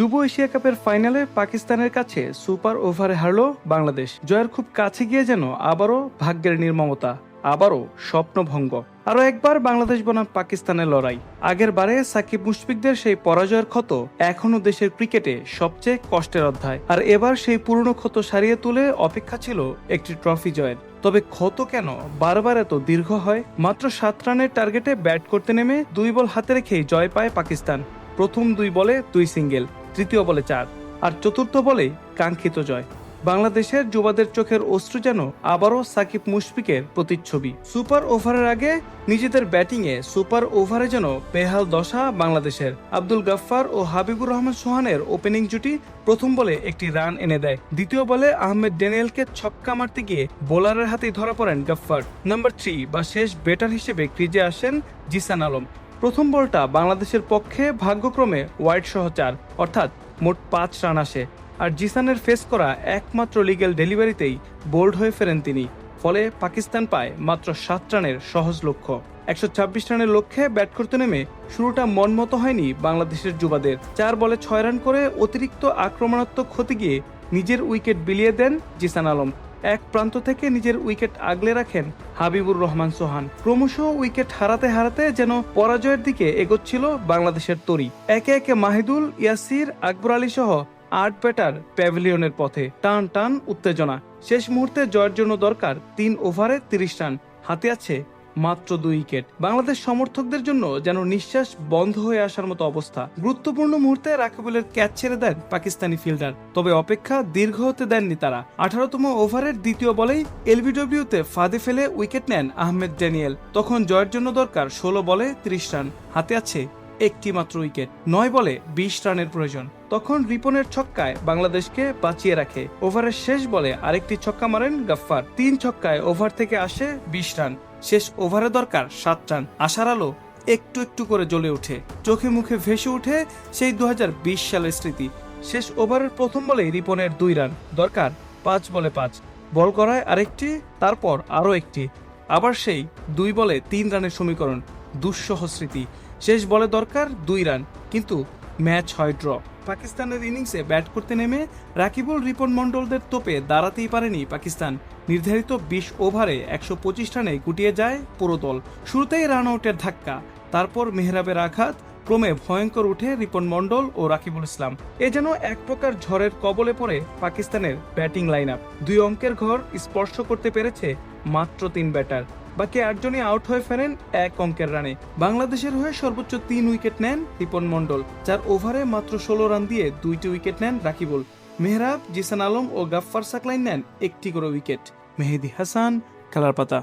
যুব এশিয়া কাপের ফাইনালে পাকিস্তানের কাছে সুপার ওভারে হারল বাংলাদেশ। জয়ের খুব কাছে গিয়ে যেন আবারও ভাগ্যের নির্মমতা, আবারও স্বপ্নভঙ্গ। আরও একবার বাংলাদেশ বনাম পাকিস্তানের লড়াই। আগের বারে সাকিব মুশফিকদের সেই পরাজয়ের ক্ষত এখনও দেশের ক্রিকেটে সবচেয়ে কষ্টের অধ্যায়। আর এবার সেই পুরনো ক্ষত সারিয়ে তুলে অপেক্ষা ছিল একটি ট্রফি জয়ের। তবে ক্ষত কেন বারবার এত দীর্ঘ হয়? মাত্র সাত রানের টার্গেটে ব্যাট করতে নেমে দুই বল হাতে রেখেই জয় পায় পাকিস্তান। প্রথম দুই বলে দুই সিঙ্গেল। তৃতীয় বলে চার আর চতুর্থ বলে কাঙ্ক্ষিত জয়। বাংলাদেশের যুবাদের চোখের অশ্রু যেন আবারও সাকিব মুশফিকের প্রতিচ্ছবি। সুপার ওভারের আগে নিজেদের ব্যাটিংয়ে সুপার ওভারে যেন বেহাল দশা বাংলাদেশের। আব্দুল গাফফার ও হাবিবুর রহমান সোহানের ওপেনিং জুটি প্রথম বলে একটি রান এনে দেয়। দ্বিতীয় বলে আহমেদ ডেনিয়েলকে ছক্কা মারতে গিয়ে বোলারের হাতেই ধরা পড়েন গাফফার। নাম্বার থ্রি বা শেষ ব্যাটার হিসেবে ক্রিজে আসেন জিসান আলম। প্রথম বলটা বাংলাদেশের পক্ষে ভাগ্যক্রমে ওয়াইড সহ চার, অর্থাৎ মোট পাঁচ রান আসে। আর জিসানের ফেস করা একমাত্র লিগেল ডেলিভারিতেই বোল্ড হয়ে ফেরেন তিনি। ফলে পাকিস্তান পায় মাত্র সাত রানের সহজ লক্ষ্য। একশো ছাব্বিশ রানের লক্ষ্যে ব্যাট করতে নেমে শুরুটা মন মতো হয়নি বাংলাদেশের যুবাদের। চার বলে ছয় রান করে অতিরিক্ত আক্রমণাত্মক ক্ষতি গিয়ে নিজের উইকেট বিলিয়ে দেন জিসান আলম। এক প্রান্ত থেকে নিজের উইকেট আগলে রাখেন হাবিবুর রহমান সোহান। ক্রমশ উইকেট হারাতে হারাতে যেন পরাজয়ের দিকে এগোচ্ছিল বাংলাদেশের তরি। একে একে মাহিদুল, ইয়াসির, আকবর আলী সহ আট ব্যাটার প্যাভিলিয়নের পথে। টান টান উত্তেজনা। শেষ মুহূর্তে জয়ের জন্য দরকার তিন ওভারে তিরিশ রান। হাতে আছে মাত্র দুই উইকেট। বাংলাদেশ সমর্থকদের জন্য যেন নিঃশ্বাস বন্ধ হয়ে আসার মতো অবস্থা। গুরুত্বপূর্ণ মুহূর্তে রাকিবুলের ক্যাচ ছেড়ে দেন পাকিস্তানি ফিল্ডার। তবে অপেক্ষা দীর্ঘ হতে দেননি তারা। আঠারোতম ওভারের দ্বিতীয় বলেই এলবিডব্লিউতে ফাঁদে ফেলে উইকেট নেন আহমেদ ড্যানিয়েল। তখন জয়ের জন্য দরকার ষোলো বলে ত্রিশ রান। হাতে আছে একটি মাত্র উইকেট। নয় বলে বিশ রানের প্রয়োজন। তখন রিপনের ছক্কায় বাংলাদেশকে বাঁচিয়ে রাখে। ওভারের শেষ বলে আরেকটি ছক্কা মারেন গাফফার। তিন ছক্কায় ওভার থেকে আসে বিশ রান। শেষ ওভারে দরকার সাত রান। আশার আলো একটু একটু করে জ্বলে ওঠে। চোখে মুখে ভেসে ওঠে সেই দু হাজার বিশ সালের স্মৃতি। শেষ ওভারের প্রথম বলে রিপনের দুই রান। দরকার পাঁচ বলে পাঁচ। বল করায় আরেকটি, তারপর আরও একটি। আবার সেই দুই বলে তিন রানের সমীকরণ। দুঃসহ স্মৃতি। শেষ বলে দরকার দুই রান। কিন্তু ম্যাচ হয় ড্র। পাকিস্তানের ইনিংসে ব্যাট করতে নেমে রাকিবুল রিপন মন্ডলদের তোপে দাঁড়াতেই পারেনি পাকিস্তান। নির্ধারিত বিশ ওভারে একশো পঁচিশ রানে গুটিয়ে যায় পুরো দল। শুরুতেই রান আউটের ধাক্কা, তারপর মেহরাবের আঘাত, ক্রমে ভয়ঙ্কর উঠে রিপন মন্ডল ও রাকিবুল ইসলাম। এ যেন এক প্রকার ঝড়ের কবলে পড়ে পাকিস্তানের ব্যাটিং লাইন আপ দুই অঙ্কের ঘর স্পর্শ করতে পেরেছে মাত্র তিন ব্যাটার। বাকি আটজনই আউট হয়ে ফেরেন এক অঙ্কের রানে। বাংলাদেশের হয়ে সর্বোচ্চ তিন উইকেট নেন রিপন মন্ডল যার ওভারে মাত্র ষোলো রান দিয়ে দুইটি উইকেট নেন রাকিবুল। মেহরাব, জিসান আলম ও গাফফার সাকলাইন নেন একটি করে উইকেট। মেহেদি হাসান, খেলার পাতা।